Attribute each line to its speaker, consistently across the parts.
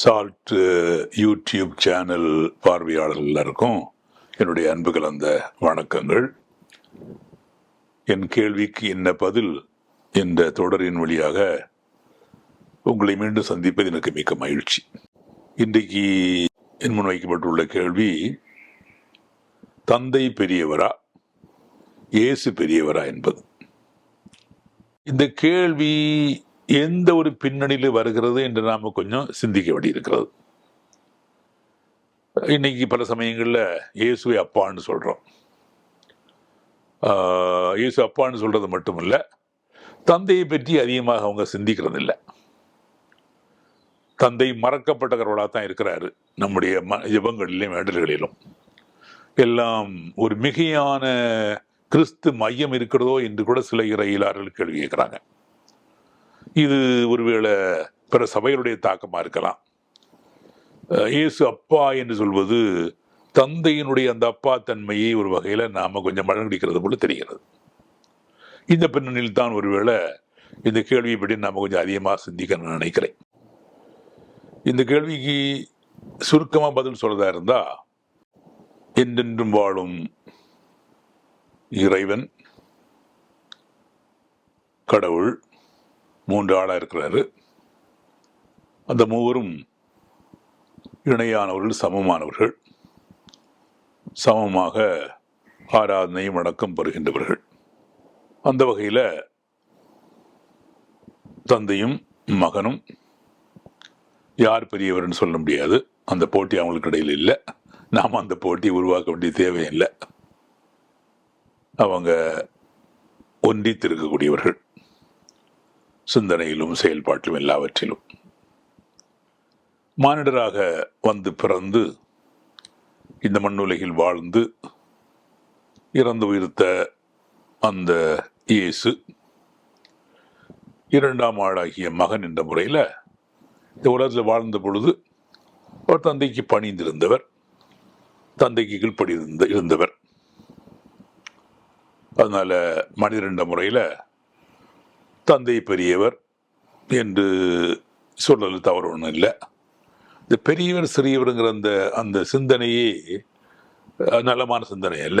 Speaker 1: Salt YouTube channel பார்வையாளர்கள் எல்லாருக்கும் என்னுடைய அன்பு கலந்த வணக்கங்கள். என் கேள்விக்கு என்ன பதில் என்ற தொடரின் வழியாக உங்களை மீண்டும் சந்திப்பது எனக்கு மிக்க மகிழ்ச்சி. இன்றைக்கு என் முன் வைக்கப்பட்டுள்ள கேள்வி தந்தை பெரியவரா இயேசு பெரியவரா என்பது. இந்த கேள்வி எந்த ஒரு பின்னணியில் வருகிறது என்று நாம கொஞ்சம் சிந்திக்க வேண்டியிருக்கிறது. இன்னைக்கு பல சமயங்களில் இயேசுவை அப்பான்னு சொல்றோம். ஆஹ், இயேசு அப்பான்னு சொல்றது மட்டுமல்ல தந்தையை பற்றி அதிகமாக அவங்க சிந்திக்கிறது இல்லை தந்தை மறக்கப்பட்டவர்களாக தான் இருக்கிறாரு நம்முடைய ம ஜபங்களிலும் வேண்டல்களிலும் எல்லாம் ஒரு மிகையான கிறிஸ்து மையம் இருக்கிறதோ என்று கூட சில இறையிலார்கள் கேள்வி கேட்குறாங்க. இது ஒருவேளை பிற சபைகளுடைய தாக்கமாக இருக்கலாம். இயேசு அப்பா என்று சொல்வது தந்தையினுடைய அந்த அப்பா தன்மையை ஒரு வகையில் நாம் கொஞ்சம் மழங்கடிக்கிறது போல தெரிகிறது. இந்த பின்னணியில் தான் ஒருவேளை இந்த கேள்வியை பற்றி நாம் கொஞ்சம் அதிகமாக சிந்திக்க நான் நினைக்கிறேன். இந்த கேள்விக்கு சுருக்கமாக பதில் சொல்றதா இருந்தா என்றென்றும் வாழும் இறைவன் கடவுள் மூன்று ஆளாக இருக்கிறாரு. அந்த மூவரும் இணையானவர்கள் சமமானவர்கள். சமமாக ஆராதனையும் வணக்கம் பெறுகின்றவர்கள். அந்த வகையில் தந்தையும் மகனும் யார் பெரியவர்னு சொல்ல முடியாது. அந்த போட்டி அவங்களுக்கு இடையில் இல்லை. நாம் அந்த போட்டியை உருவாக்க வேண்டிய தேவையில்லை அவங்க ஒன்றித்திருக்கக்கூடியவர்கள் சிந்தனையிலும் செயல்பாட்டிலும் எல்லாவற்றிலும். மானிடராக வந்து பிறந்து இந்த மண்ணுலகில் வாழ்ந்து இறந்து உயிர்த்த அந்த இயேசு இரண்டாம் ஆளாகிய மகன் என்ற முறையில் இந்த உலகத்தில் வாழ்ந்த பொழுது அவர் தந்தைக்கு பணிந்திருந்தவர் தந்தைக்கு கீழ்ப்படி இருந்த இருந்தவர். அதனால் மனிதர் என்ற முறையில் தந்தை பெரியவர் என்று சொல்லல தவறு ஒன்றும் இல்லை. இந்த பெரியவர் சிறியவருங்கிற அந்த அந்த சிந்தனையே நலமான சிந்தனை அல்ல.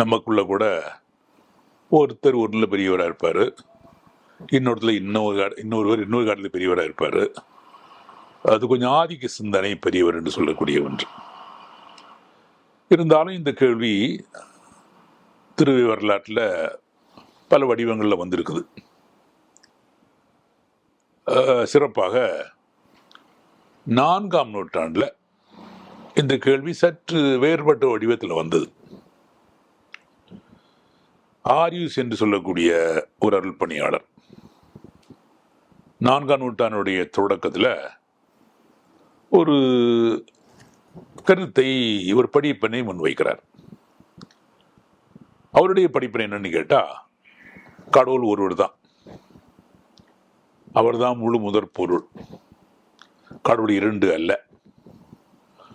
Speaker 1: நமக்குள்ள கூட ஒருத்தர் ஊரில் பெரியவராக இருப்பார். இன்னொருத்தர் இன்னொரு இன்னொருவர் இன்னொரு காலத்தில் பெரியவராக இருப்பார். அது கொஞ்சம் ஆதிக்க சிந்தனை பெரியவர் என்று சொல்லக்கூடிய ஒன்று. இருந்தாலும் இந்த கேள்வி திருவி வரலாற்றில் பல வடிவங்களில் வந்திருக்குது. சிறப்பாக நான்காம் நூற்றாண்டில் இந்த கேள்வி சற்று வேறுபட்ட வடிவத்தில் வந்தது. ஆரியூஸ் என்று சொல்லக்கூடிய ஒரு அருள் பணியாளர் நான்காம் நூற்றாண்டுடைய தொடக்கத்தில் ஒரு கருத்தை ஒரு படிப்பினை முன்வைக்கிறார். அவருடைய படிப்பினை என்னன்னு கேட்டால் கடவுள் ஒருவர் தான். அவர்தான் முழு முதற் பொருள். கடவுள் இரண்டு அல்ல.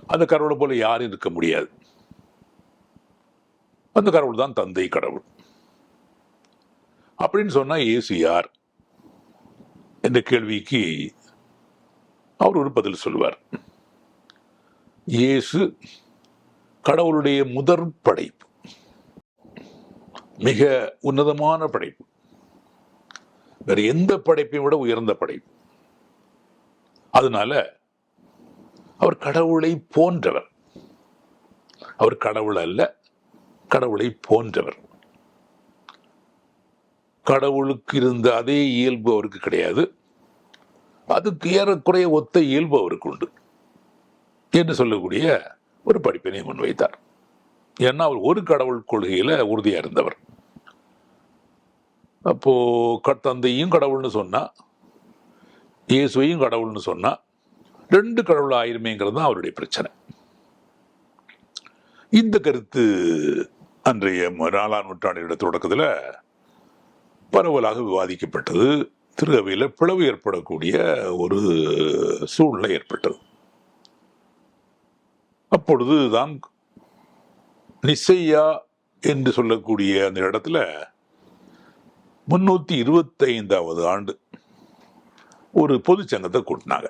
Speaker 1: அந்த கடவுளை போல யாரும் இருக்க முடியாது. அந்த கடவுள் தான் தந்தை கடவுள். அப்படின்னு சொன்னா இயேசு யார்? என்ற கேள்விக்கு அவர் ஒரு பதில் சொல்லுவார். இயேசு கடவுளுடைய முதற் படைப்பு. மிக உன்னதமான படைப்பு. வேற எந்த படைப்பையும் விட உயர்ந்த படைப்பு. அதனால அவர் கடவுளை போன்றவர். அவர் கடவுள் அல்ல கடவுளை போன்றவர். கடவுளுக்கு இருந்த அதே இயல்பு அவருக்கு கிடையாது. அதுக்கு ஏறக்குறைய ஒத்த இயல்பு அவருக்கு உண்டு என்று சொல்லக்கூடிய ஒரு படிப்பினை முன்வைத்தார். ஏன்னா அவர் ஒரு கடவுள் கொள்கையில உறுதியாக இருந்தவர். அப்போது தந்தையும் கடவுள்னு சொன்னால் இயேசுவையும் கடவுள்னு சொன்னால் ரெண்டு கடவுள் ஆயிருமேங்கிறது தான் அவருடைய பிரச்சனை. இந்த கருத்து அன்றைய நாலாம் நூற்றாண்டு தொடக்கத்தில் பரவலாக விவாதிக்கப்பட்டது. திருகவையில் பிளவு ஏற்படக்கூடிய ஒரு சூழ்நிலை ஏற்பட்டது. அப்பொழுது தான் நிசையா என்று சொல்லக்கூடிய அந்த இடத்துல முன்னூற்றி இருபத்தைந்தாவது ஆண்டு ஒரு பொதுச்சங்கத்தை கூட்டினாங்க.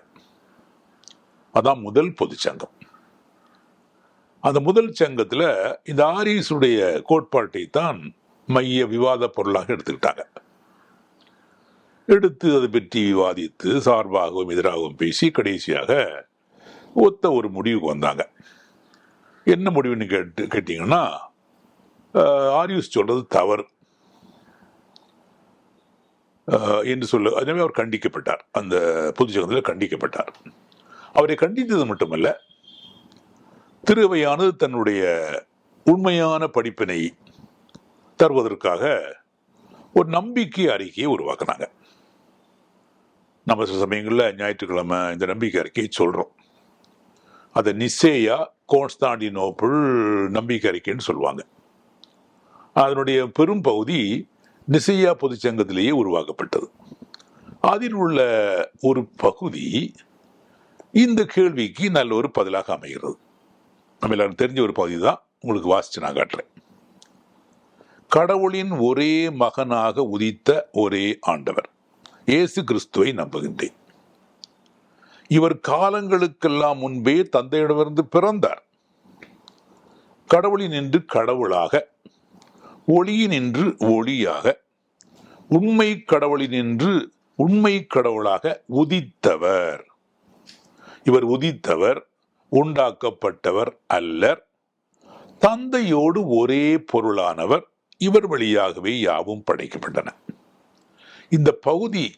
Speaker 1: அதான் முதல் பொதுச்சங்கம் அந்த முதல் சங்கத்தில் இந்த ஆரியஸுடைய கோட்பாட்டை தான் மைய விவாத பொருளாக எடுத்துக்கிட்டாங்க. எடுத்து அதை பற்றி விவாதித்து சார்பாகவும் எதிராகவும் பேசி கடைசியாக ஒத்த ஒரு முடிவுக்கு வந்தாங்க. என்ன முடிவுன்னு கேட்டு கேட்டிங்கன்னா ஆரியூஸ் சொல்றது தவறு. என்று சொல்ல. எனவே அவர் கண்டிக்கப்பட்டார். அந்த பொதுச்சங்கத்தில் கண்டிக்கப்பட்டார். அவரை கண்டித்தது மட்டுமல்ல திருவையானது தன்னுடைய உண்மையான படிப்பினை தருவதற்காக ஒரு நம்பிக்கை அறிக்கையை உருவாக்குனாங்க. நம்ம சில சமயங்களில் ஞாயிற்றுக்கிழமை இந்த நம்பிக்கை அறிக்கையை சொல்கிறோம் அதை நிசேயா கோன்ஸ்டாண்டினோப்பிள் நம்பிக்கை அறிக்கைன்னு சொல்லுவாங்க. அதனுடைய பெரும் பகுதி நிசையா பொதுச்சங்கத்திலேயே உருவாக்கப்பட்டது. அதில் உள்ள ஒரு பகுதி இந்த கேள்விக்கு நல்ல ஒரு பதிலாக அமைகிறது. நம்ம எல்லாரும் தெரிஞ்ச ஒரு பகுதி தான். உங்களுக்கு வாசிச்சு நான் காட்டுறேன். கடவுளின் ஒரே மகனாக உதித்த ஒரே ஆண்டவர். இயேசு கிறிஸ்துவை நம்புகின்றேன். இவர் காலங்களுக்கெல்லாம் முன்பே தந்தையிடமிருந்து பிறந்தார். கடவுளின் என்று கடவுளாக ஒளியினின்று ஒளியாக உண்மை கடவுளினின்று உண்மை கடவுளாக உதித்தவர். இவர் உதித்தவர் உண்டாக்கப்பட்டவர் அல்லர். தந்தையோடு ஒரே பொருளானவர் இவர் வழியாகவே யாவும் படைக்கப்பட்டன. இந்த பகுதி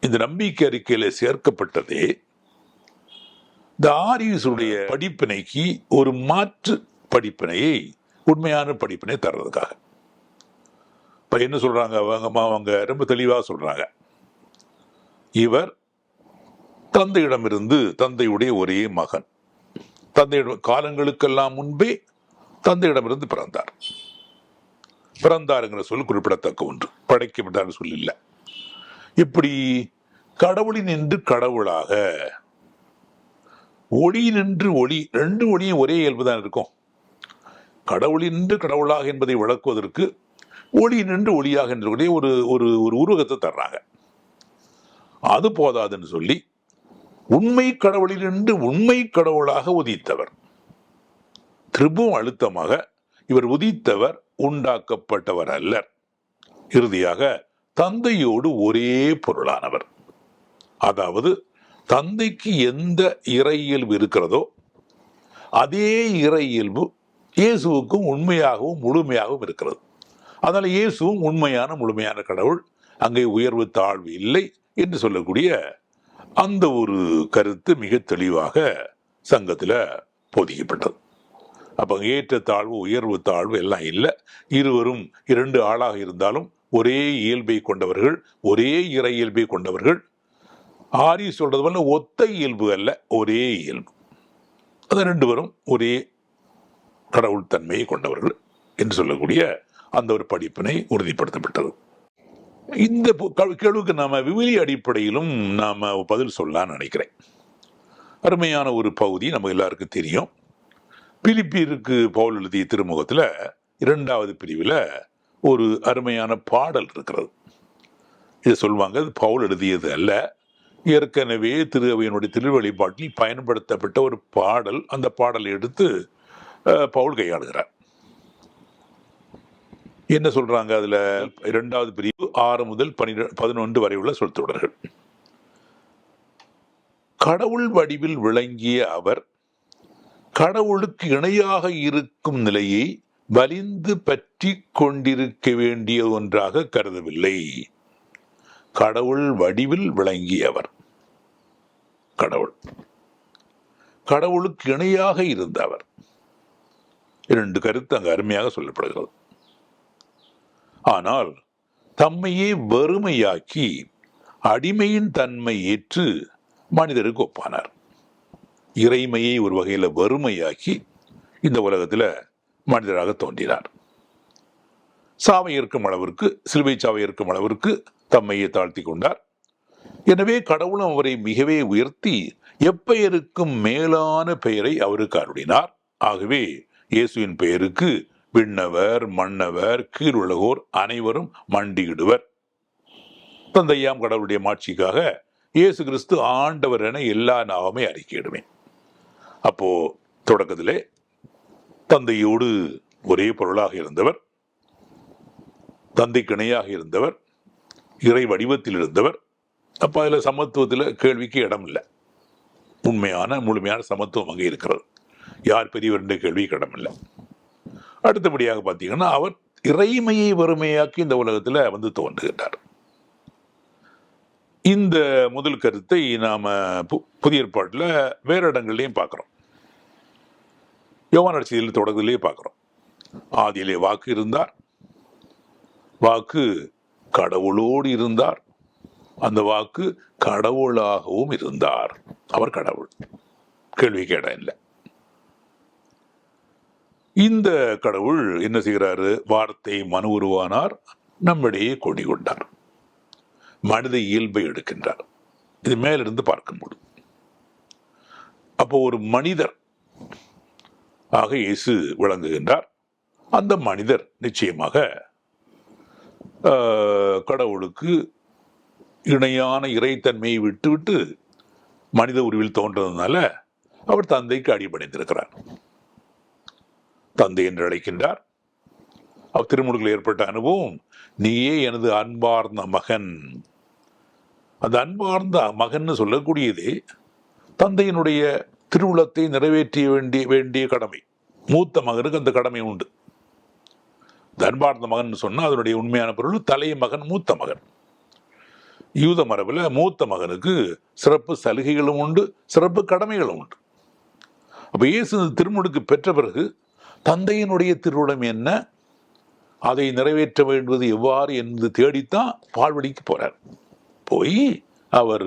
Speaker 1: இந்த நம்பிக்கை அறிக்கையில சேர்க்கப்பட்டதே இந்த ஆரியஸுடைய படிப்பினைக்கு ஒரு மாற்று படிப்பினையை உண்மையான படிப்பினை தர்றதுக்காக. இப்போ என்ன சொல்கிறாங்க அவங்க அவங்க ரொம்ப தெளிவாக சொல்கிறாங்க இவர் தந்தையிடமிருந்து தந்தையுடைய ஒரே மகன். தந்தையிடம் காலங்களுக்கெல்லாம் முன்பே தந்தையிடமிருந்து பிறந்தார். பிறந்தாருங்கிற சொல் குறிப்பிடத்தக்க ஒன்று. படைக்கப்பட்டார் சொல் இல்லை. இப்படி கடவுளின் நின்று கடவுளாக ஒளி நின்று ஒளி ரெண்டு ஒளியும் ஒரே இயல்பு தான் இருக்கும். கடவுளின்று கடவுளாக என்பதை விளக்குவதற்கு ஒளி நின்று ஒளியாக என்று ஒரு ஒரு ஒரு உருவகத்தை தர்றாங்க. அது போதாதுன்னு சொல்லி உண்மை கடவுளிலிருந்து உண்மை கடவுளாக உதித்தவர். திரும்பவும் அழுத்தமாக இவர் உதித்தவர் உண்டாக்கப்பட்டவர் அல்லர். இறுதியாக தந்தையோடு ஒரே பொருளானவர். அதாவது தந்தைக்கு எந்த இறை இயல்பு இருக்கிறதோ அதே இறை இயல்பு இயேசுவுக்கும் உண்மையாகவும் முழுமையாகவும் இருக்கிறது. அதனால் இயேசுவும் உண்மையான முழுமையான கடவுள். அங்கே உயர்வு தாழ்வு இல்லை என்று சொல்லக்கூடிய அந்த ஒரு கருத்து மிக தெளிவாக சங்கத்தில் போதிக்கப்பட்டது. அப்போ ஏற்ற தாழ்வு உயர்வு தாழ்வு எல்லாம் இல்லை. இருவரும் இரண்டு ஆளாக இருந்தாலும் ஒரே இயல்பை கொண்டவர்கள் ஒரே இறை இயல்பை கொண்டவர்கள். ஆரி சொல்றது போல ஒத்த இயல்பு அல்ல ஒரே இயல்பு. அது ரெண்டு பேரும் ஒரே கடவுள் தன்மையை கொண்டவர்கள் என்று சொல்லக்கூடிய அந்த ஒரு படிப்பினை உறுதிப்படுத்தப்பட்டது. இந்த கேள்விக்கு நாம விவிலி அடிப்படையிலும் நாம் பதில் சொல்லலாம்னு நினைக்கிறேன். அருமையான ஒரு பகுதி நம்ம எல்லாருக்கும் தெரியும். பிலிப்பீருக்கு பவுல் எழுதிய திருமுகத்தில் இரண்டாவது பிரிவில் ஒரு அருமையான பாடல் இருக்கிறது. இதை சொல்லுவாங்க இது பவுல் எழுதியது அல்ல. ஏற்கனவே திரு அவையினுடைய திருவழிபாட்டில் பயன்படுத்தப்பட்ட ஒரு பாடல். அந்த பாடலை எடுத்து பவுல் கையாளுகிறார். என்ன சொல்றாங்க அதுல? இரண்டாவது பிரிவு ஆறு முதல் பன்னிரெண்டு பதினொன்று வரை உள்ள சொற்றொடர்கள் கடவுள் வடிவில் விளங்கிய அவர் கடவுளுக்கு இணையாக இருக்கும் நிலையை வலிந்து பற்றி கொண்டிருக்க வேண்டிய ஒன்றாக கருதவில்லை. கடவுள் வடிவில் விளங்கியவர் கடவுள். கடவுளுக்கு இணையாக இருந்தவர். இரண்டு கருத்து அங்கு அருமையாக சொல்லப்படுகிறது. ஆனால் தம்மையே வறுமையாக்கி அடிமையின் தன்மை ஏற்று மனிதருக்கு ஒப்பானார். இறைமையை ஒரு வகையில் வறுமையாக்கி இந்த உலகத்தில் மனிதராக தோன்றினார். சாவை இருக்கும் அளவிற்கு சிலுவை சாவை இருக்கும் அளவிற்கு தம்மையே தாழ்த்தி கொண்டார். எனவே கடவுளும் அவரை மிகவே உயர்த்தி எப்பெயருக்கும் மேலான பெயரை அவருக்கு அருளினார். ஆகவே இயேசுவின் பெயருக்கு விண்ணவர் மன்னவர் கீழுலகோர் அனைவரும் மண்டியிடுவர். தந்தையாம் கடவுளுடைய மாட்சிக்காக இயேசு கிறிஸ்து ஆண்டவர் என எல்லா நாவுமே அறிக்கையிடுவேன் அப்போ தொடக்கத்திலே தந்தையோடு ஒரே பொருளாக இருந்தவர் தந்தைக்கிணையாக இருந்தவர் இறை வடிவத்தில் இருந்தவர். அப்போ அதில் சமத்துவத்தில் கேள்விக்கு இடம் இல்லை உண்மையான முழுமையான சமத்துவம் அங்கே இருக்கிறது. யார் பெரியவர் என்ற கேள்வி கடமில்லை இல்லை அடுத்தபடியாக பார்த்தீங்கன்னா அவர் இறைமையை வறுமையாக்கி இந்த உலகத்தில் வந்து தோன்றுகின்றார். இந்த முதல் கருத்தை நாம் பு- புதிய ஏற்பாட்டில் வேற இடங்கள்லையும் பார்க்குறோம். யோவான் அரசியல் தொடக்கத்திலேயே பார்க்குறோம். ஆதியிலே வாக்கு இருந்தார். வாக்கு கடவுளோடு இருந்தார். அந்த வாக்கு கடவுளாகவும் இருந்தார். அவர் கடவுள். கேள்வி கேட இல்லை. இந்த கடவுள் என்ன செய்கிறாரு? வார்த்தை மனு உருவானார். நம்மிடையே கொடி கொண்டார். மனித இயல்பை எடுக்கின்றார். இது மேலிருந்து பார்க்க முடியும் அப்போ ஒரு மனிதர் ஆக இயேசு விளங்குகின்றார். அந்த மனிதர் நிச்சயமாக கடவுளுக்கு இணையான இறைத்தன்மையை விட்டுவிட்டு மனித உருவில் தோன்றதுனால அவர் தந்தைக்கு அடிபணிந்திருக்கிறார். தந்தை என்று அழைக்கின்றார். அவர் திருமுழுக்கில் ஏற்பட்ட அனுபவம் நீயே எனது அன்பார்ந்த மகன். அந்த அன்பார்ந்த மகன்னு சொல்லக்கூடியது தந்தையினுடைய திருவுளத்தை நிறைவேற்றிய வேண்டிய வேண்டிய கடமை. மூத்த மகனுக்கு அந்த கடமை உண்டு. தன்பார்ந்த அன்பார்ந்த மகன் சொன்னா அதனுடைய உண்மையான பொருள் தலைமகன் மூத்த மகன். யூத மரபில் மூத்த மகனுக்கு சிறப்பு சலுகைகளும் உண்டு சிறப்பு கடமைகளும் உண்டு. அப்போ இயேசு திருமுடுக்கு பெற்ற பிறகு தந்தையினுடைய திருவுளம் என்ன? அதை நிறைவேற்ற வேண்டுவது எவ்வாறு என்று தேடித்தான் பால்வடிக்கு போறார். போய் அவர்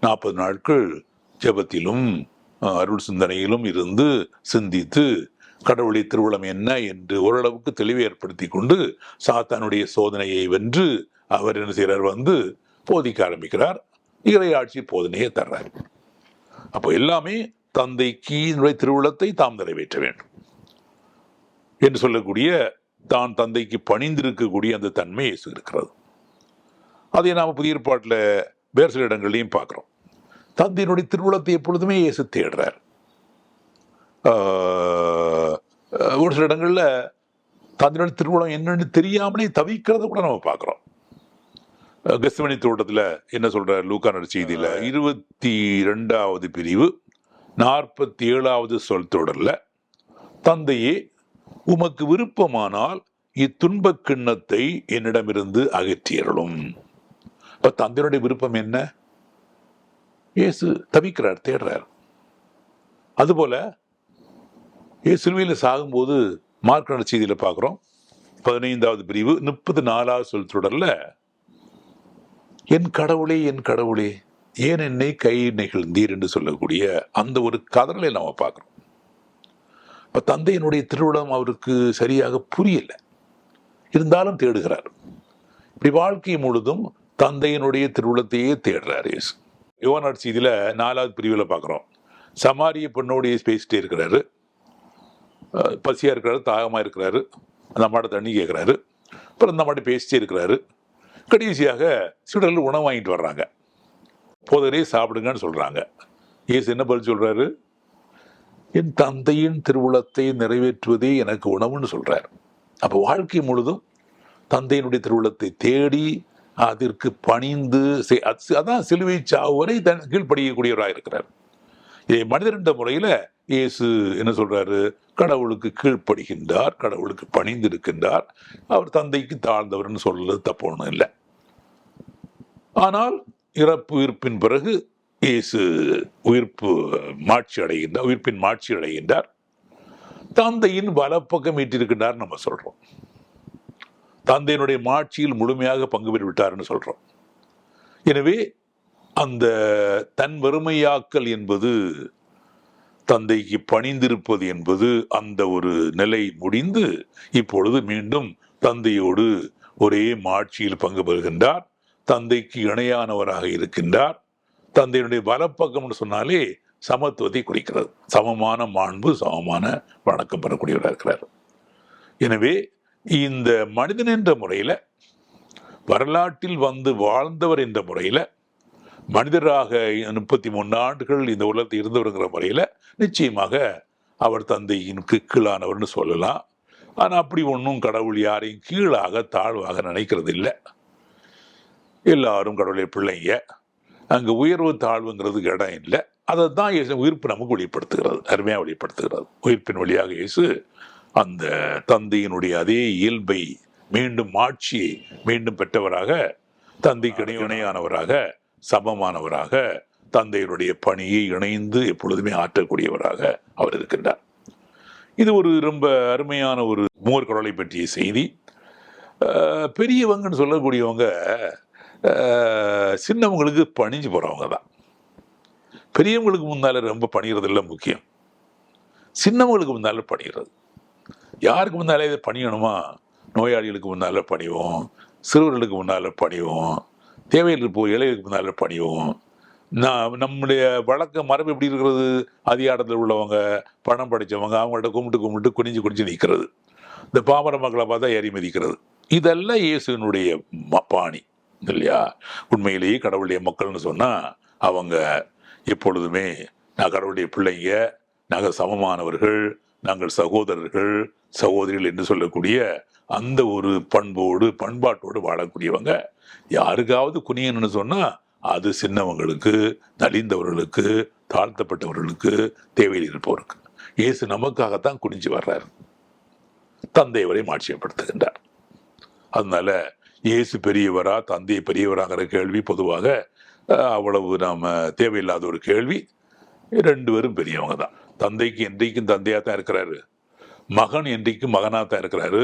Speaker 1: நாற்பது நாட்கள் ஜெபத்திலும் அருள் சிந்தனையிலும் இருந்து சிந்தித்து கடவுளை திருவுளம் என்ன? என்று ஓரளவுக்கு தெளிவை ஏற்படுத்தி கொண்டு சாத்தானுடைய சோதனையை வென்று அவர் என்ன செய்கிறார் வந்து போதிக்க ஆரம்பிக்கிறார். இறையாட்சி போதனையை தர்றார். அப்போ எல்லாமே தந்தைக்கு என்னுடைய திருவுளத்தை தாம் நிறைவேற்ற வேண்டும். என்று சொல்லக்கூடிய தான் தந்தைக்கு பணிந்திருக்கக்கூடிய அந்த தன்மை இயேசு இருக்கிறது அதை நாம் புதிய ஏற்பாட்டில் வேறு சில இடங்கள்லையும் பார்க்குறோம். தந்தையினுடைய திருவுளத்தை எப்பொழுதுமே இயேசு தேடுறார். ஒரு சில இடங்களில் தந்தையினுடைய திருவுளம் என்னன்னு தெரியாமலே தவிக்கிறத கூட நம்ம பார்க்குறோம். கெஸ்மணி தோட்டத்தில் என்ன சொல்கிறார் லூக்கான செய்தியில்? இருபத்தி ரெண்டாவது பிரிவு நாற்பத்தி ஏழாவது சொல் தொடரில் தந்தையே உமக்கு விருப்பமானால் இத்துன்பக் கிண்ணத்தை என்னிடமிருந்து அகற்றியறலும் இப்ப தந்தையுடைய விருப்பம் என்ன? இயேசு தவிக்கிறார் தேடுறார். அதுபோல இயேசு சிலுவையில் சாகும்போது மார்க்கண செய்தியில் பார்க்குறோம். பதினைந்தாவது பிரிவு முப்பது நாலாவது சொல் தொடரில் என் கடவுளே என் கடவுளே ஏன் என்னை கை நெகிழ்ந்தீர்? என்று சொல்லக்கூடிய அந்த ஒரு கதறலை நாம் பார்க்குறோம். இப்போ தந்தையினுடைய திருவிழம் அவருக்கு சரியாக புரியலை. இருந்தாலும் தேடுகிறார். இப்படி வாழ்க்கை முழுதும் தந்தையினுடைய திருவிழத்தையே தேடுறார் இயேசு. யோவான் செய்தியில் நாலாவது பிரிவில் பார்க்குறோம். சமாரிய பெண்ணோடைய பேசிட்டே இருக்கிறாரு. பசியாக இருக்கிறாரு தாகமாக இருக்கிறாரு. அந்த அம்மாட்ட தண்ணி கேட்குறாரு. அப்புறம் அந்த அம்மாட்ட பேசிட்டே இருக்கிறாரு. கடைசியாக சீடர்கள் உணவு வாங்கிட்டு வர்றாங்க. போதரே சாப்பிடுங்கன்னு சொல்கிறாங்க இயேசு என்ன பதில் சொல்கிறாரு என் தந்தையின் திருவுளத்தை நிறைவேற்றுவதே எனக்கு உணவுன்னு சொல்கிறார் அப்போ வாழ்க்கை முழுதும் தந்தையினுடைய திருவுளத்தை தேடி அதற்கு பணிந்து அதான் சிலுவை சாவு வரை தன் கீழ்ப்படியக்கூடியவராக இருக்கிறார். இதை மனிதர் என்ற முறையில் இயேசு என்ன சொல்கிறாரு கடவுளுக்கு கீழ்ப்படுகின்றார் கடவுளுக்கு பணிந்து இருக்கின்றார் அவர் தந்தைக்கு தாழ்ந்தவர்னு சொல்றது தப்பு ஒன்றும் இல்லை. ஆனால் இறப்பு இருப்பின் பிறகு இயேசு உயிர்ப்பு மாட்சி அடைகின்றார் உயிர்ப்பின் மாட்சி அடைகின்றார். தந்தையின் வலப்பக்கம் ஈட்டிருக்கின்றார் நம்ம சொல்கிறோம் தந்தையினுடைய மாட்சியில் முழுமையாக பங்கு பெற்று விட்டார்னு எனவே அந்த தன் வறுமையாக்கல் என்பது தந்தைக்கு பணிந்திருப்பது என்பது அந்த ஒரு நிலை முடிந்து இப்பொழுது மீண்டும் தந்தையோடு ஒரே மாட்சியில் பங்கு பெறுகின்றார். தந்தைக்கு இணையானவராக இருக்கின்றார். தந்தையினுடைய வலப்பக்கம்னு சொன்னாலே சமத்துவத்தை குறிக்கிறது. சமமான மாண்பு சமமான வணக்கம் பெறக்கூடியவராக இருக்கிறார். எனவே இந்த மனிதன் என்ற முறையில் வரலாற்றில் வந்து வாழ்ந்தவர் என்ற முறையில் மனிதராக முப்பத்தி மூணு ஆண்டுகள் இந்த உலகத்தில் இருந்தவருங்கிற முறையில் நிச்சயமாக அவர் தந்தையின் கீழானவர்னு சொல்லலாம். ஆனால் அப்படி ஒன்றும் கடவுள் யாரையும் கீழாக தாழ்வாக நினைக்கிறது இல்லை எல்லாரும் கடவுளை பிள்ளைங்க. அங்கே உயர்வு தாழ்வுங்கிறதுக்கு இடம் இல்லை. அதை தான் இயேசு உயிர்ப்பு நமக்கு வெளிப்படுத்துகிறது அருமையாக வெளிப்படுத்துகிறது. உயிர்ப்பின் வழியாக இயேசு அந்த தந்தையினுடைய அதே இயல்பை மீண்டும் ஆட்சியை மீண்டும் பெற்றவராக தந்தைக்கு இணையானவராக சமமானவராக தந்தையினுடைய பணியை இணைந்து எப்பொழுதுமே ஆற்றக்கூடியவராக அவர் இருக்கின்றார். இது ஒரு ரொம்ப அருமையான ஒரு மூவர் பற்றிய செய்தி. பெரியவங்கன்னு சொல்லக்கூடியவங்க சின்னவங்களுக்கு பணிஞ்சு போகிறவங்க தான். பெரியவங்களுக்கு முன்னால் ரொம்ப பணிகிறது முக்கியம். சின்னவங்களுக்கு முன்னால் பணிகிறது யாருக்கு முன்னாலே இதை பணியணுமா? நோயாளிகளுக்கு முன்னால் பணிவோம் சிறுவர்களுக்கு முன்னால் பணிவோம் தேவையில் இருப்போம் இளைஞர்களுக்கு முன்னால பணிவோம். நான் நம்முடைய வழக்க மரபு எப்படி இருக்கிறது? அதிகாரத்தில் உள்ளவங்க பணம் படித்தவங்க அவங்கள்ட்ட கும்பிட்டு கும்பிட்டு குனிஞ்சு குனிஞ்சு நிற்கிறது இந்த பாமர மக்களை பார்த்தா ஏறி மதிக்கிறது. இதெல்லாம் இயேசுனுடைய ம- பாணி. இல்லையா? உண்மையிலேயே கடவுளுடைய மக்கள்னு சொன்னால் அவங்க எப்பொழுதுமே நான் கடவுளுடைய பிள்ளைங்க நாங்கள் சமமானவர்கள் நாங்கள் சகோதரர்கள் சகோதரிகள் என்று சொல்லக்கூடிய அந்த ஒரு பண்போடு பண்பாட்டோடு வாழக்கூடியவங்க. யாருக்காவது குனியன்னு சொன்னால் அது சின்னவங்களுக்கு நலிந்தவர்களுக்கு தாழ்த்தப்பட்டவர்களுக்கு தேவையில் இருப்பவருக்கு. இயேசு நமக்காகத்தான் குனிஞ்சு வர்றார். தந்தை வரை மாட்சியப்படுத்துகின்றார். அதனால இயேசு பெரியவரா தந்தை பெரியவராங்கிற கேள்வி பொதுவாக அவ்வளவு நாம தேவையில்லாத ஒரு கேள்வி. ரெண்டு பேரும் பெரியவங்க தான். தந்தைக்கு என்றைக்கும் தந்தையாக தான் இருக்கிறாரு. மகன் என்றைக்கும் மகனாக தான் இருக்கிறாரு.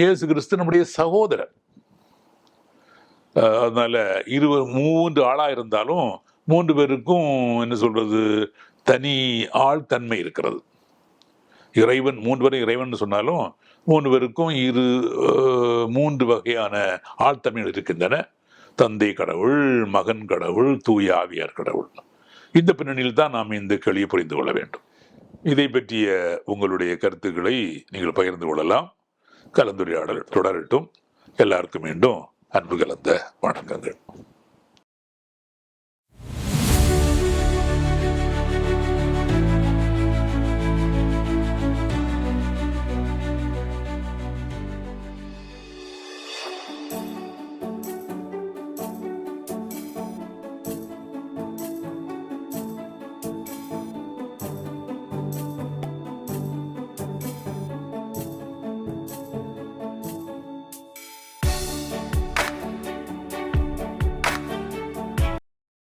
Speaker 1: இயேசு கிறிஸ்து நம்முடைய சகோதரர். அதனால இருவர் மூன்று ஆளா இருந்தாலும் மூன்று பேருக்கும் என்ன சொல்றது தனி ஆள் தன்மை இருக்கிறது. இறைவன் மூன்று பேரும் இறைவன் சொன்னாலும் மூன்றுவருக்கும் இரு மூன்று வகையான ஆழ்த்தமிழ் இருக்கின்றன. தந்தை கடவுள் மகன் கடவுள் தூய ஆவியார் கடவுள். இந்த பின்னணியில் தான் நாம் இந்த கேள்வியை புரிந்து கொள்ள வேண்டும். இதை பற்றிய உங்களுடைய கருத்துக்களை நீங்கள் பகிர்ந்து கொள்ளலாம். கலந்துரையாடல் தொடரட்டும். எல்லாருக்கும் மீண்டும் அன்பு கலந்த வணக்கங்கள்.